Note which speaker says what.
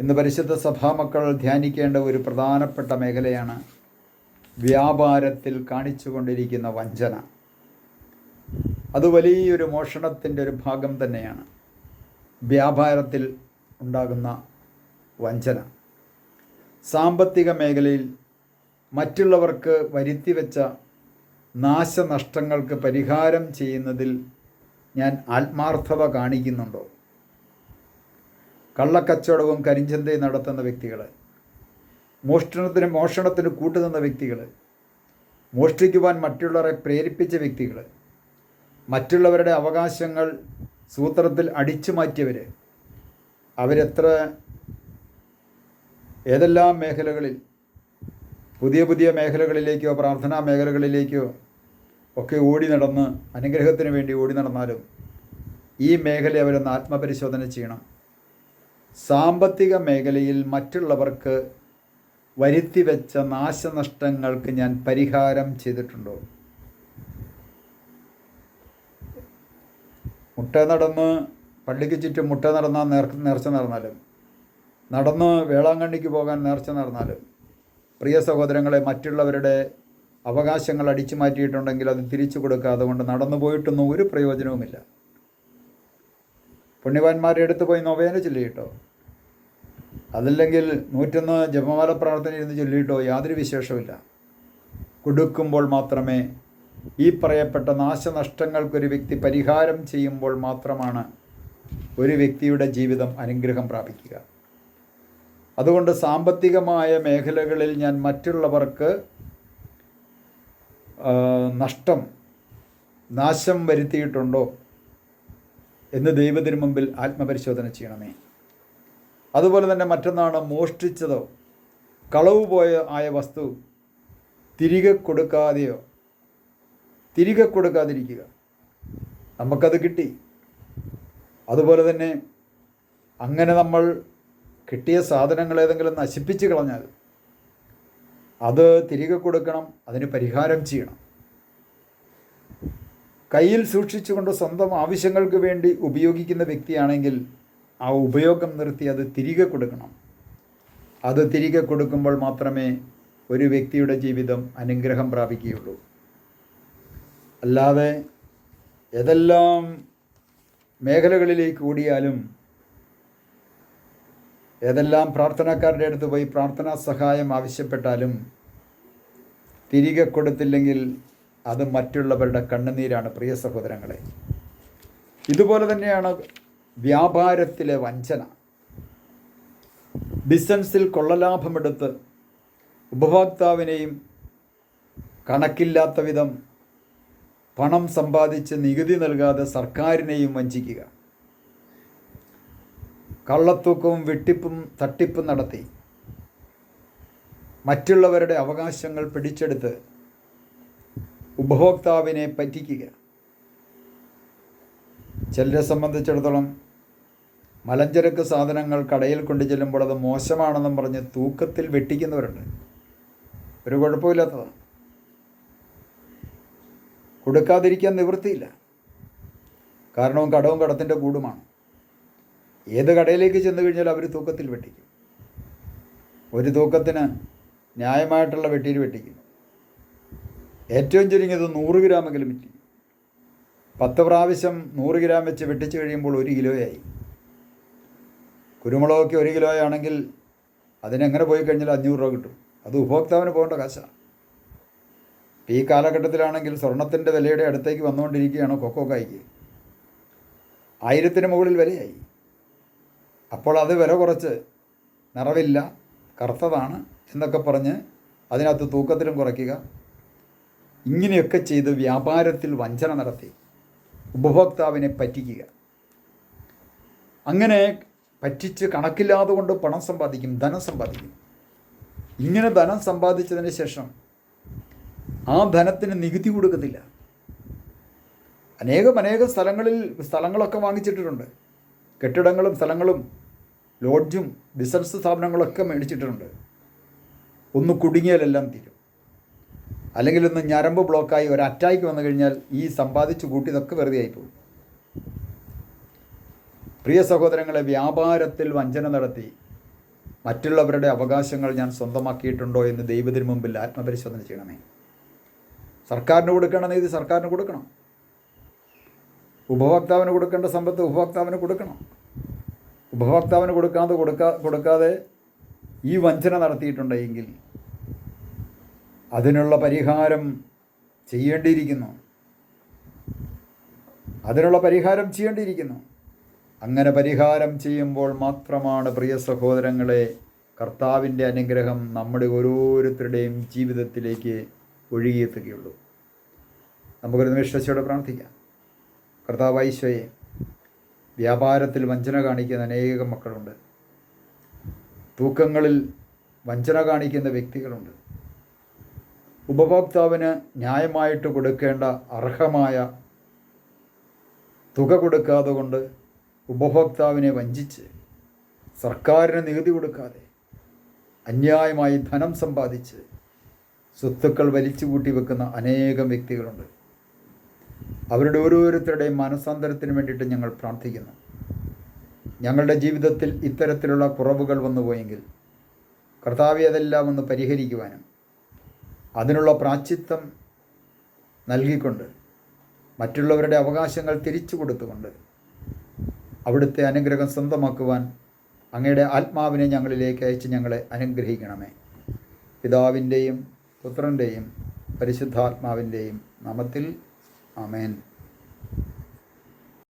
Speaker 1: ഇന്ന് പരിശുദ്ധ സഭാമക്കൾ ധ്യാനിക്കേണ്ട ഒരു പ്രധാനപ്പെട്ട മേഖലയാണ് വ്യാപാരത്തിൽ കാണിച്ചുകൊണ്ടിരിക്കുന്ന വഞ്ചന. അത് വലിയൊരു മോഷണത്തിന്റെ ഒരു ഭാഗം തന്നെയാണ്. വ്യാപാരത്തിൽ ഉണ്ടാകുന്ന വഞ്ചന. സാമ്പത്തിക മേഖലയിൽ മറ്റുള്ളവർക്ക് വരുത്തിവെച്ച നാശനഷ്ടങ്ങൾക്ക് പരിഹാരം ചെയ്യുന്നതിൽ ഞാൻ ആത്മാർത്ഥത കാണിക്കുന്നുണ്ടോ? കള്ളക്കച്ചവടവും കരിഞ്ചന്തയും നടത്തുന്ന വ്യക്തികൾ മോഷണത്തിന് മോഷണത്തിന് കൂട്ടുനിന്ന വ്യക്തികൾ മോഷ്ടിക്കുവാൻ മറ്റുള്ളവരെ പ്രേരിപ്പിച്ച വ്യക്തികൾ മറ്റുള്ളവരുടെ അവകാശങ്ങൾ സൂത്രത്തിൽ അടിച്ചു മാറ്റിയവർ അവരെത്ര ഏതെല്ലാം മേഖലകളിൽ പുതിയ പുതിയ മേഖലകളിലേക്കോ പ്രാർത്ഥനാ മേഖലകളിലേക്കോ ഒക്കെ ഓടി നടന്ന് അനുഗ്രഹത്തിന് വേണ്ടി ഓടി നടന്നാലും ഈ മേഖല അവരൊന്ന് ആത്മപരിശോധന ചെയ്യണം. സാമ്പത്തിക മേഖലയിൽ മറ്റുള്ളവർക്ക് വരുത്തിവെച്ച നാശനഷ്ടങ്ങൾക്ക് ഞാൻ പരിഹാരം ചെയ്തിട്ടുണ്ടോ? മുട്ട നടന്ന് പള്ളിക്ക് ചുറ്റും മുട്ട നടന്നാൽ നേർ നേർച്ച നടന്നാലും നടന്ന് വേളാങ്കണ്ണിക്ക് പോകാൻ നേർച്ച നടന്നാലും പ്രിയ സഹോദരങ്ങളെ മറ്റുള്ളവരുടെ അവകാശങ്ങൾ അടിച്ചു മാറ്റിയിട്ടുണ്ടെങ്കിൽ അത് തിരിച്ചു കൊടുക്കാതെ കൊണ്ട് നടന്നു പോയിട്ടൊന്നും ഒരു പ്രയോജനവുമില്ല. പുണ്യവാന്മാരെ അടുത്ത് പോയി നൊവേന ചൊല്ലിയിട്ടോ? അതല്ലെങ്കിൽ നൂറ്റൊന്ന് ജപമാല പ്രാർത്ഥന ഇരുന്ന് ചൊല്ലിയിട്ടോ യാതൊരു വിശേഷമില്ല കൊടുക്കുമ്പോൾ മാത്രമേ ഈ പറയപ്പെട്ട നാശനഷ്ടങ്ങൾക്കൊരു വ്യക്തി പരിഹാരം ചെയ്യുമ്പോൾ മാത്രമാണ് ഒരു വ്യക്തിയുടെ ജീവിതം അനുഗ്രഹം പ്രാപിക്കുക. അതുകൊണ്ട് സാമ്പത്തികമായ മേഖലകളിൽ ഞാൻ മറ്റുള്ളവർക്ക് നഷ്ടം നാശം വരുത്തിയിട്ടുണ്ടോ എന്ന് ദൈവത്തിന് മുമ്പിൽ ആത്മപരിശോധന ചെയ്യണമേ. അതുപോലെ തന്നെ മറ്റൊന്നാണ് മോഷ്ടിച്ചതോ കളവ് പോയ ആയ വസ്തു തിരികെ കൊടുക്കാതെയോ തിരികെ കൊടുക്കാതിരിക്കുക. നമുക്കത് കിട്ടി. അതുപോലെ തന്നെ അങ്ങനെ നമ്മൾ കിട്ടിയ സാധനങ്ങൾ ഏതെങ്കിലും നശിപ്പിച്ച് കളഞ്ഞാൽ അത് തിരികെ കൊടുക്കണം അതിന് പരിഹാരം ചെയ്യണം. കയ്യിൽ സൂക്ഷിച്ചുകൊണ്ട് സ്വന്തം ആവശ്യങ്ങൾക്ക് വേണ്ടി ഉപയോഗിക്കുന്ന വ്യക്തിയാണെങ്കിൽ ആ ഉപയോഗം നിർത്തി അത് തിരികെ കൊടുക്കണം. അത് തിരികെ കൊടുക്കുമ്പോൾ മാത്രമേ ഒരു വ്യക്തിയുടെ ജീവിതം അനുഗ്രഹം പ്രാപിക്കുകയുള്ളൂ. അല്ലാതെ ഏതെല്ലാം മേഖലകളിലേക്ക് കൂടിയാലും ഏതെല്ലാം പ്രാർത്ഥനക്കാരുടെ അടുത്ത് പോയി പ്രാർത്ഥനാ സഹായം ആവശ്യപ്പെട്ടാലും തിരികെ കൊടുത്തില്ലെങ്കിൽ അത് മറ്റുള്ളവരുടെ കണ്ണുനീരാണ് പ്രിയ സഹോദരങ്ങളെ. ഇതുപോലെ തന്നെയാണ് വ്യാപാരത്തിലെ വഞ്ചന. ബിസിനസ്സിൽ കൊള്ളലാഭമെടുത്ത് ഉപഭോക്താവിനെയും കണക്കില്ലാത്ത വിധം പണം സമ്പാദിച്ച് നികുതി നൽകാതെ സർക്കാരിനെയും വഞ്ചിക്കുക. കള്ളത്തൂക്കവും വെട്ടിപ്പും തട്ടിപ്പും നടത്തി. മറ്റുള്ളവരുടെ അവകാശങ്ങൾ പിടിച്ചെടുത്ത് ഉപഭോക്താവിനെ പറ്റിക്കുക. ചിലരെ സംബന്ധിച്ചിടത്തോളം മലഞ്ചരക്ക് സാധനങ്ങൾ കടയിൽ കൊണ്ടു ചെല്ലുമ്പോൾ അത് മോശമാണെന്നും പറഞ്ഞ് തൂക്കത്തിൽ വെട്ടിക്കുന്നവരുണ്ട്. ഒരു കുഴപ്പമില്ലാത്തതാണ്. കൊടുക്കാതിരിക്കാൻ നിവൃത്തിയില്ല. കാരണവും കടവും കടത്തിന്റെ കൂടുമാണ്. ഏത് കടയിലേക്ക് ചെന്ന് കഴിഞ്ഞാൽ അവർ തൂക്കത്തിൽ വെട്ടിക്കും. ഒരു തൂക്കത്തിന് ന്യായമായിട്ടുള്ള വെട്ടിയിൽ വെട്ടിക്കും ഏറ്റവും ചുരുങ്ങിയത് നൂറ് ഗ്രാമെങ്കിലും വെട്ടിക്കും പത്ത് പ്രാവശ്യം നൂറ് ഗ്രാം വെച്ച് വെട്ടിച്ച് കഴിയുമ്പോൾ ഒരു കിലോയായി. കുരുമുളകൊക്കെ ഒരു കിലോ ആണെങ്കിൽ അതിനെങ്ങനെ പോയി കഴിഞ്ഞാൽ അഞ്ഞൂറ് രൂപ കിട്ടും. അത് ഉപഭോക്താവിന് പോകേണ്ട കാശാണ്. ഈ കാലഘട്ടത്തിലാണെങ്കിൽ സ്വർണത്തിന്റെ വിലയുടെ അടുത്തേക്ക് വന്നുകൊണ്ടിരിക്കുകയാണ് കൊക്കോ കായ്ക്ക്. ആയിരത്തിന് മുകളിൽ വിലയായി. അപ്പോൾ അത് വില കുറച്ച് നിറവില്ല കറുത്തതാണ് എന്നൊക്കെ പറഞ്ഞ് അതിനകത്ത് തൂക്കത്തിലും കുറയ്ക്കുക. ഇങ്ങനെയൊക്കെ ചെയ്ത് വ്യാപാരത്തിൽ വഞ്ചന നടത്തി ഉപഭോക്താവിനെ പറ്റിക്കുക. അങ്ങനെ പറ്റിച്ച് കണക്കില്ലാതെ കൊണ്ട് പണം സമ്പാദിക്കും ധനം സമ്പാദിക്കും. ഇങ്ങനെ ധനം സമ്പാദിച്ചതിന് ശേഷം ആ ധനത്തിന് നികുതി കൊടുക്കുന്നില്ല. അനേകം അനേകം സ്ഥലങ്ങളിൽ സ്ഥലങ്ങളൊക്കെ വാങ്ങിച്ചിട്ടുണ്ട്. കെട്ടിടങ്ങളും സ്ഥലങ്ങളും ലോഡ്ജും ബിസിനസ് സ്ഥാപനങ്ങളൊക്കെ മേടിച്ചിട്ടുണ്ട്. ഒന്ന് കുടുങ്ങിയാലെല്ലാം തീരും. അല്ലെങ്കിൽ ഒന്ന് ഞരമ്പ് ബ്ലോക്കായി ഒരു അറ്റാക്ക് വന്നു കഴിഞ്ഞാൽ ഈ സമ്പാദിച്ചു കൂട്ടിയതൊക്കെ വെറുതെ ആയിപ്പോകും. പ്രിയ സഹോദരങ്ങളെ വ്യാപാരത്തിൽ വഞ്ചന നടത്തി. മറ്റുള്ളവരുടെ അവകാശങ്ങൾ ഞാൻ സ്വന്തമാക്കിയിട്ടുണ്ടോ എന്ന് ദൈവത്തിന് മുമ്പിൽ ആത്മപരിശോധന ചെയ്യണമേ. സർക്കാരിന് കൊടുക്കേണ്ട നീതി സർക്കാരിന് കൊടുക്കണം. ഉപഭോക്താവിന് കൊടുക്കേണ്ട സമ്പത്ത് ഉപഭോക്താവിന് കൊടുക്കണം. ഉപഭോക്താവിന് കൊടുക്കാതെ കൊടുക്കാ കൊടുക്കാതെ ഈ വഞ്ചന നടത്തിയിട്ടുണ്ടെങ്കിൽ അതിനുള്ള പരിഹാരം ചെയ്യേണ്ടിയിരിക്കുന്നു. അതിനുള്ള പരിഹാരം ചെയ്യേണ്ടിയിരിക്കുന്നു. അങ്ങനെ പരിഹാരം ചെയ്യുമ്പോൾ മാത്രമാണ് പ്രിയ സഹോദരങ്ങളെ കർത്താവിന്റെ അനുഗ്രഹം നമ്മുടെ ഓരോരുത്തരുടെയും ജീവിതത്തിലേക്ക് ഒഴുകിയെത്തുകയുള്ളൂ. നമുക്കൊരു നിമിഷത്തോടെ പ്രാർത്ഥിക്കാം. കർത്താവ് ഈശോയെ വ്യാപാരത്തിൽ വഞ്ചന കാണിക്കുന്ന അനേകം മക്കളുണ്ട്. തൂക്കങ്ങളിൽ വഞ്ചന കാണിക്കുന്ന വ്യക്തികളുണ്ട്. ഉപഭോക്താവിന് ന്യായമായിട്ട് കൊടുക്കേണ്ട അർഹമായ തുക കൊടുക്കാതെ കൊണ്ട് ഉപഭോക്താവിനെ വഞ്ചിച്ച് സർക്കാരിന് നികുതി കൊടുക്കാതെ അന്യായമായി ധനം സമ്പാദിച്ച് സ്വത്തുക്കൾ വലിച്ചു കൂട്ടി വെക്കുന്ന അനേകം വ്യക്തികളുണ്ട്. അവരുടെ ഓരോരുത്തരുടെയും മനസാന്തരത്തിന് വേണ്ടിയിട്ട് ഞങ്ങൾ പ്രാർത്ഥിക്കുന്നു. ഞങ്ങളുടെ ജീവിതത്തിൽ ഇത്തരത്തിലുള്ള കുറവുകൾ വന്നുപോയെങ്കിൽ കർത്താവെ അതെല്ലാം ഒന്ന് പരിഹരിക്കുവാനും അതിനുള്ള പ്രാച്ചിത്വം നൽകിക്കൊണ്ട് മറ്റുള്ളവരുടെ അവകാശങ്ങൾ തിരിച്ചു കൊടുത്തുകൊണ്ട് അവിടുത്തെ അനുഗ്രഹം സ്വന്തമാക്കുവാൻ അങ്ങയുടെ ആത്മാവിനെ ഞങ്ങളിലേക്ക് അയച്ച് ഞങ്ങളെ അനുഗ്രഹിക്കണമേ. പിതാവിന്റെയും പുത്രന്റെയും പരിശുദ്ധാത്മാവിന്റെയും നാമത്തിൽ ആമേൻ.